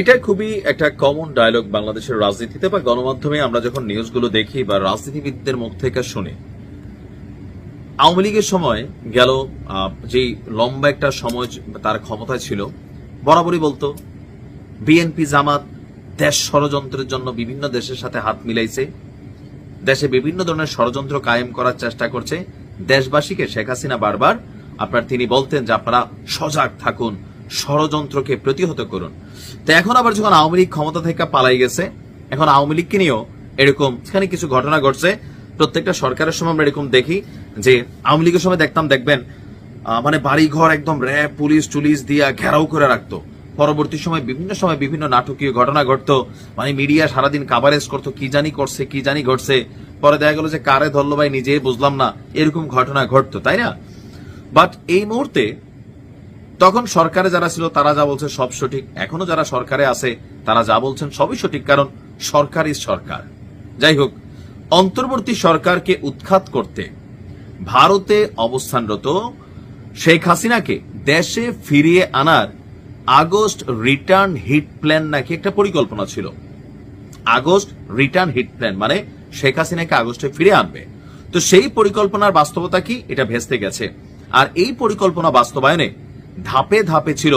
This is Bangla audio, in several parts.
এটা খুবই একটা কমন ডায়লগ বাংলাদেশের রাজনীতিতে বা গণমাধ্যমে আমরা যখন নিউজগুলো দেখি বা রাজনীতিবিদদের মুখ থেকে শুনি। আওয়ামী লীগের সময় গেল যেই লম্বা একটা সময় তার ক্ষমতায় ছিল, বরাবরই বলতো, বিএনপি, জামাত, দেশ ষড়যন্ত্রের জন্য বিভিন্ন দেশের সাথে হাত মিলাইছে। দেশে বিভিন্ন ধরনের ষড়যন্ত্র কায়েম করার চেষ্টা করছে। দেশবাসীকে শেখ হাসিনা বারবার, আপনার তিনি বলতেন যে আপনারা সজাগ থাকুন ষড়যন্ত্রকে প্রতিহত করুন। তো এখন আবার যখন আওয়ামী লীগ ক্ষমতা থেকে পালাই গেছে, এখন আওয়ামী লীগকে নিয়েও এরকম সেখানে কিছু ঘটনা ঘটছে। প্রত্যেকটা সরকারের সময় আমরা এরকম দেখি যে আওয়ামী লীগের সময় দেখতাম, দেখবেন মানে বাড়ি ঘর একদম র্যাব পুলিশ টুলিশ দিয়া ঘেরাও করে রাখতো। পরবর্তী সময় বিভিন্ন সময় বিভিন্ন নাটকীয় ঘটনা ঘটতো। মানে মিডিয়া সারাদিন কাভারেজ করতো, কি জানি করছে, কি জানি ঘটছে। পরে দেখা গেল যে কারে ধরলো ভাই নিজে বুঝলাম না, এরকম ঘটনা ঘটতো, তাই না? বাট এই মুহূর্তে তখন সরকারে যারা ছিল, তারা যা বলছে সব সঠিক। এখনও যারা সরকারে আছে, তারা যা বলছেন সবই সঠিক, কারণ সরকারই সরকার। যাই হোক, অন্তর্বর্তী সরকারকে উৎখাত করতে ভারতে অবস্থানরত শেখ হাসিনাকে দেশে ফিরিয়ে আনার আগস্ট রিটার্ন হিট প্ল্যান নাকি একটা পরিকল্পনা ছিল। আগস্ট রিটার্ন হিট প্ল্যান মানে শেখ হাসিনাকে আগস্টে ফিরে আনবে। তো সেই পরিকল্পনার বাস্তবতা কি? এটা ভেস্তে গেছে। আর এই পরিকল্পনা বাস্তবায়নে ধাপে ধাপে ছিল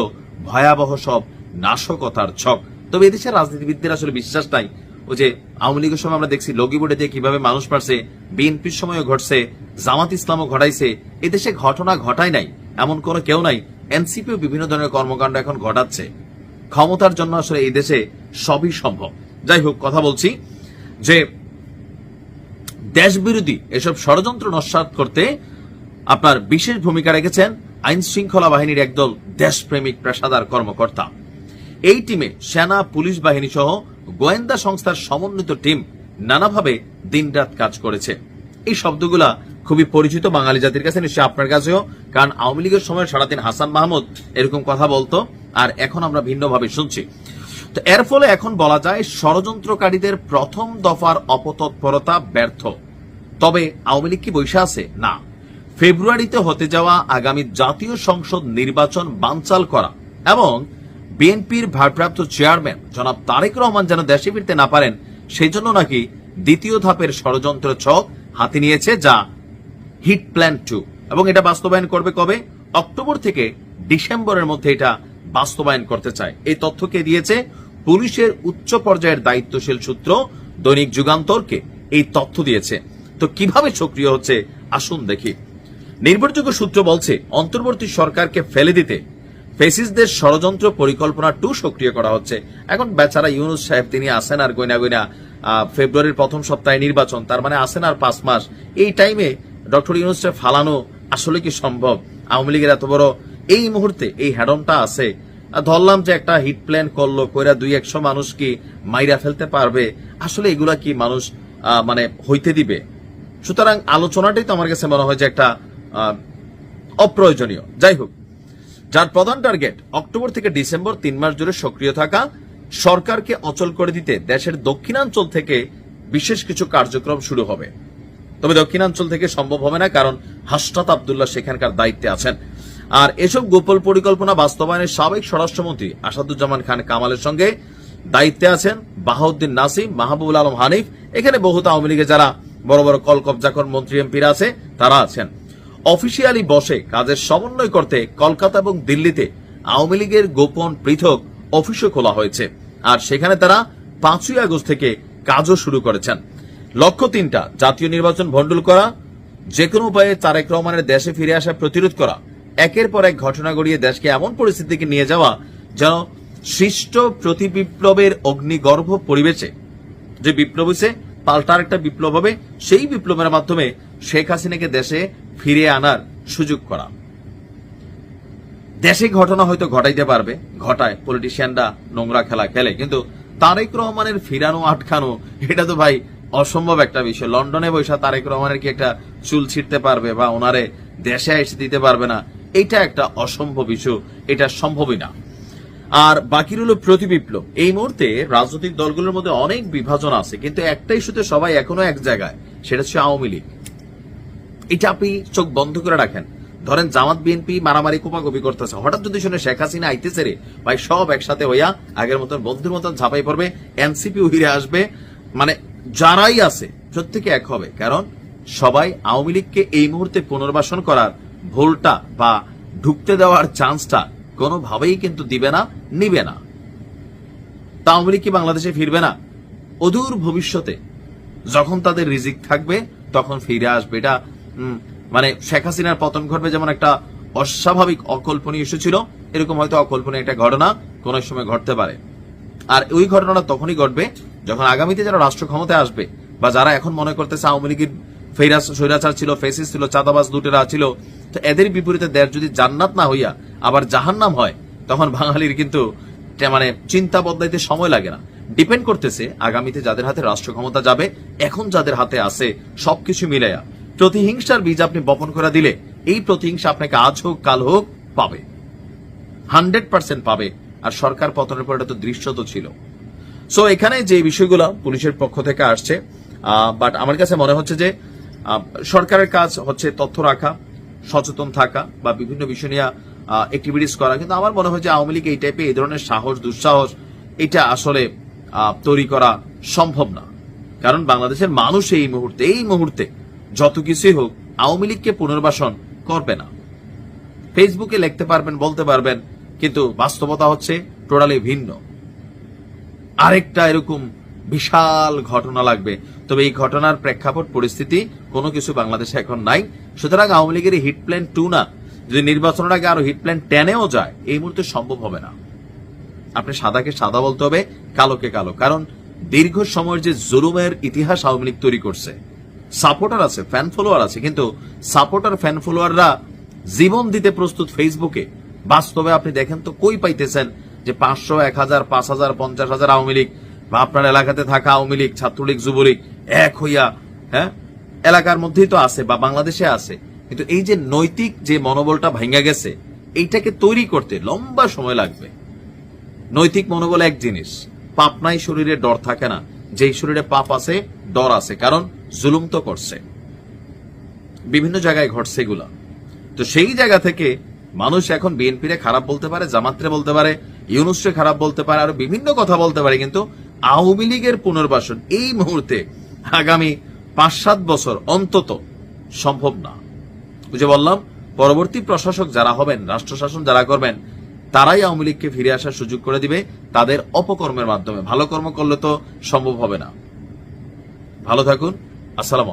ভয়াবহ সব নাশকতার ছক। তবে এদেশের রাজনীতিবিদদের আসলে বিশ্বাস নাই। ও যে আওয়ামী লীগের সময় আমরা দেখছি লগি বোর্ডে দিয়ে কীভাবে মানুষ মারছে, বিএনপির সময়ও ঘটছে, জামাত ইসলামও ঘটাইছে। এদেশে ঘটনা ঘটায় নাই, এমন কোনো কেউ নাই। এনসিপিও বিভিন্ন ধরনের কর্মকাণ্ড এখন ঘটাচ্ছে। ক্ষমতার জন্য আসলে এই দেশে সবই সম্ভব। যাই হোক, কথা বলছি যে দেশবিরোধী এসব ষড়যন্ত্র নস্বাত করতে আপনার বিশেষ ভূমিকা রেখেছেন আইন শৃঙ্খলা বাহিনীর একদল দেশপ্রেমিক পেশাদার কর্মকর্তা। এই টিমে সেনা, পুলিশ বাহিনী সহ গোয়েন্দা সংস্থার সমন্বিত টিম নানাভাবে দিনরাত কাজ করেছে। এই শব্দগুলা খুবই পরিচিত বাঙালি জাতির কাছে, নিশ্চয়ই আপনার কাছেও, কারণ আওয়ামী লীগের সময় সারাদিন হাসান মাহমুদ এরকম কথা বলতো, আর এখন আমরা ভিন্নভাবে শুনছি। তো এর ফলে এখন বলা যায় ষড়যন্ত্রকারীদের প্রথম দফার অপতৎপরতা ব্যর্থ। তবে আওয়ামী লীগ কি বৈশা আছে? না। ফেব্রুয়ারিতে হতে যাওয়া আগামী জাতীয় সংসদ নির্বাচন বানচাল করা এবং বিএনপির ভারপ্রাপ্ত চেয়ারম্যান জনাব তারেক রহমান যেন দেশে ফিরতে না পারেন সেই জন্য নাকি দ্বিতীয় ধাপের ষড়যন্ত্র ছক হাতে নিয়েছে যা হিট প্ল্যান টু। এবং এটা বাস্তবায়ন করবে কবে? অক্টোবর থেকে ডিসেম্বরের মধ্যে এটা বাস্তবায়ন করতে চায়। এই তথ্যকে দিয়েছে? পুলিশের উচ্চ পর্যায়ের দায়িত্বশীল সূত্র দৈনিক যুগান্তরকে এই তথ্য দিয়েছে। তো কীভাবে সক্রিয় হচ্ছে? আসুন দেখি। নির্ভরযোগ্য সূত্র বলছে অন্তর্বর্তী সরকারকে ফেলে দিতে ফেসিসদের ষড়যন্ত্র পরিকল্পনা টু সক্রিয় করা হচ্ছে। এখন বেচারা ইউনুস সাহেব তিনি আসেন আর গয়না আহ, ফেব্রুয়ারির প্রথম সপ্তাহে নির্বাচন তার মানে আসেন আর পাঁচ মাস। এই টাইমে ডক্টর ইউনুস সাহেব ফালানো আসলে কি সম্ভব? আওয়ামী লীগের এত বড় এই মুহূর্তে এই হ্যাডনটা আছে। ধরলাম যে একটা হিট প্ল্যান করল কইরা দুই একশো মানুষ কি মাইরা ফেলতে পারবে? আসলে এগুলা কি মানুষ মানে হইতে দিবে? সুতরাং আলোচনাটাই তো আমার কাছে মনে হয় যে একটা অপ্রয়োজনীয়। যাই হোক, যার প্রধান টার্গেট, অক্টোবর থেকে ডিসেম্বর তিন মাস জুড়ে সক্রিয় থাকা, সরকারকে অচল করে দিতে দেশের দক্ষিণাঞ্চল থেকে বিশেষ কিছু কার্যক্রম শুরু হবে। তবে দক্ষিণাঞ্চল থেকে সম্ভব হবে না, কারণ হাসরাত আবদুল্লাহ সেখানকার দায়িত্বে আছেন। আর এসব গোপল পরিকল্পনা বাস্তবায়নের সাবেক স্বরাষ্ট্রমন্ত্রী আসাদুজ্জামান খান কামালের সঙ্গে দায়িত্বে আছেন বাহাউদ্দিন নাসিম, মাহবুবুল আলম হানিফ। এখানে বহুত আওয়ামী লীগের যারা বড় বড় কল কবজাকর মন্ত্রী এমপিরা আছে, তারা আছেন। অফিসিয়ালি বসে কাজের সমন্বয় করতে কলকাতা এবং দিল্লিতে আওয়ামী লীগের গোপন পৃথক অফিসও খোলা হয়েছে। আর সেখানে তারা পাঁচই আগস্ট থেকে কাজও শুরু করেছেন। লক্ষ্য তিনটা, জাতীয় নির্বাচন ভণ্ডুল করা যে কোনো উপায়ে তারেক রহমানের দেশে ফিরে আসা প্রতিরোধ করা। একের পর এক ঘটনা গড়িয়ে দেশকে এমন পরিস্থিতিকে নিয়ে যাওয়া যেন সৃষ্ট প্রতি বিপ্লবের অগ্নিগর্ভ পরিবেশে। যে বিপ্লব হয়েছে, পাল্টার একটা বিপ্লব হবে, সেই বিপ্লবের মাধ্যমে শেখ হাসিনাকে দেশে ফিরিয়ে আনার সুযোগ করা। দেশে ঘটনা হয়তো ঘটাইতে পারবে, ঘটায় পলিটিশিয়ানরা নোংরা খেলা খেলে, কিন্তু তারেক রহমানের ফিরানো আটকানো, এটা তো ভাই অসম্ভব একটা বিষয়। লন্ডনে বৈশা তারেক রহমানের কি একটা চুল ছিঁড়তে পারবে বা ওনারে দেশে এসে দিতে পারবে না? এটা একটা অসম্ভব ইস্যু এটা সম্ভবই না। আর বাকি রইল প্রতি বিপ্লব। এই মুহূর্তে রাজনৈতিক দলগুলোর মধ্যে অনেক বিভাজন আছে, কিন্তু একটা ইস্যুতে সবাই এখনও এক জায়গায়, সেটা হচ্ছে আওয়ামী লীগ। এটা আপনি চোখ বন্ধ করে রাখেন। ধরেন জামাত বিএনপি মারামারি কোপাকুপি করতেছে। হঠাৎ যদি শুনে শেখ হাসিনা আইতেছে রে, ভাই সব একসাথে হইয়া আগের মতন বন্ধুর মতন ঝাঁপাই পড়বে, এনসিপি উহিরে আসবে। মানে যারাই আছে, প্রত্যেকে এক হবে। কারণ সবাই আওয়ামী লীগকে এই মুহূর্তে পুনর্বাসন করার ভুলটা বা ঢুকতে দেওয়ার চান্সটা কোনোভাবেই কিন্তু দিবে না, নিবে না। তা আওয়ামী লীগ কি বাংলাদেশে ফিরবে না? অদূর ভবিষ্যতে যখন তাদের রিজিক থাকবে, তখন ফিরে আসবে। এটা মানে শেখ হাসিনার পতন ঘটবে যেমন একটা অস্বাভাবিক অকল্পনীয় ইস্যু ছিল, এরকম হয়তো অকল্পনীয় একটা ঘটনা কোন সময় ঘটতে পারে। আর ওই ঘটনাটা তখনই ঘটবে যখন আগামীতে যারা রাষ্ট্র ক্ষমতায় আসবে বা যারা এখন মনে করতেছে আওয়ামী লীগের ফেরাস স্বৈরাচার ছিল ফেসিস ছিল, চাঁদাবাজ লুটেরা ছিল, তো এদের বিপরীতে দেশ যদি জান্নাত না হইয়া আবার জাহান্নাম হয়, তখন বাঙালির কিন্তু মানে চিন্তা বদলাইতে সময় লাগে না। ডিপেন্ড করতেছে আগামীতে যাদের হাতে রাষ্ট্র ক্ষমতা যাবে, এখন যাদের হাতে আছে সবকিছু মিলাইয়া। প্রতিহিংসার বীজ আপনি বপন করে দিলে এই প্রতিহিংসা আপনাকে আজ হোক, কাল হোক পাবে। হান্ড্রেড পার্সেন্ট পাবে, আর সরকার পতনের পর এটা তো দৃশ্য তো ছিল। সো এখানে যে বিষয়গুলো পুলিশের পক্ষ থেকে আসছে বাট আমার কাছে মনে হচ্ছে যে সরকারের কাজ হচ্ছে তথ্য রাখা, সচেতন থাকা বা বিভিন্ন বিষয় নিয়ে অ্যাক্টিভিটিস করা। কিন্তু আমার মনে হয় যে আওয়ামী লীগ এই টাইপে এই ধরনের সাহস, দুঃসাহস, এটা আসলে তৈরি করা সম্ভব না। কারণ বাংলাদেশের মানুষ এই মুহূর্তে এই মুহূর্তে যত কিছুই হোক, আওয়ামী লীগকে পুনর্বাসন করবে না। ফেসবুকে লিখতে পারবেন, বলতে পারবেন, কিন্তু বাস্তবতা হচ্ছে টোটালি ভিন্ন। আরেকটা এরকম বিশাল ঘটনা লাগবে। তবে এই ঘটনার প্রেক্ষাপট, পরিস্থিতি কোনো কিছু বাংলাদেশে এখন নাই। সুতরাং আওয়ামী লীগের হিট প্ল্যান টু না, যদি নির্বাচনের আগে আরও হিট প্ল্যান টেনেও যায়, এই মুহূর্তে সম্ভব হবে না। আপনি সাদাকে সাদা বলতে হবে, কালোকে কালো। কারণ দীর্ঘ সময়ের যে জুলুমের ইতিহাস আওয়ামী লীগ তৈরি করছে সাপোর্টার আছে ফ্যান ফলোয়ার আছে, কিন্তু সাপোর্টার ফ্যান ফলোয়াররা জীবন দিতে প্রস্তুত ফেসবুকে বাস্তবে আপনি দেখেন তো কই পাইতেছেন যে পাঁচশো, এক হাজার, পাঁচ হাজার, পঞ্চাশ হাজার আওয়ামী লীগ বা আপনার এলাকাতে থাকা আওয়ামী লীগ, ছাত্রলীগ, যুবলীগ এক হইয়া হ্যাঁ এলাকার মধ্যেই তো আছে বা বাংলাদেশে আছে। কিন্তু এই যে নৈতিক যে মনোবলটা ভেঙে গেছে, এইটাকে তৈরি করতে লম্বা সময় লাগবে। নৈতিক মনোবল এক জিনিস, পাপ নাই শরীরে ডর থাকে না। যেই শরীরে পাপ আছে, ডর আছে। কারণ জুলুম তো করছে। বিভিন্ন জায়গায় ঘটছে এগুলা। তো সেই জায়গা থেকে মানুষ এখন বিএনপিরে খারাপ বলতে পারে, জামাত্রে বলতে পারে, ইউনুসরে খারাপ বলতে পারে, আরও বিভিন্ন কথা বলতে পারে, কিন্তু আওয়ামী লীগের পুনর্বাসন এই মুহূর্তে আগামী পাঁচ সাত বছর অন্তত সম্ভব না। বুঝে বললাম, পরবর্তী প্রশাসক যারা হবেন রাষ্ট্র শাসন যারা করবেন, তারাই আওয়ামী লীগকে ফিরে আসার সুযোগ করে দিবে, তাদের অপকর্মের মাধ্যমে। ভালো কর্ম করলে তো সম্ভব হবে না। ভালো থাকুন। আসসালাম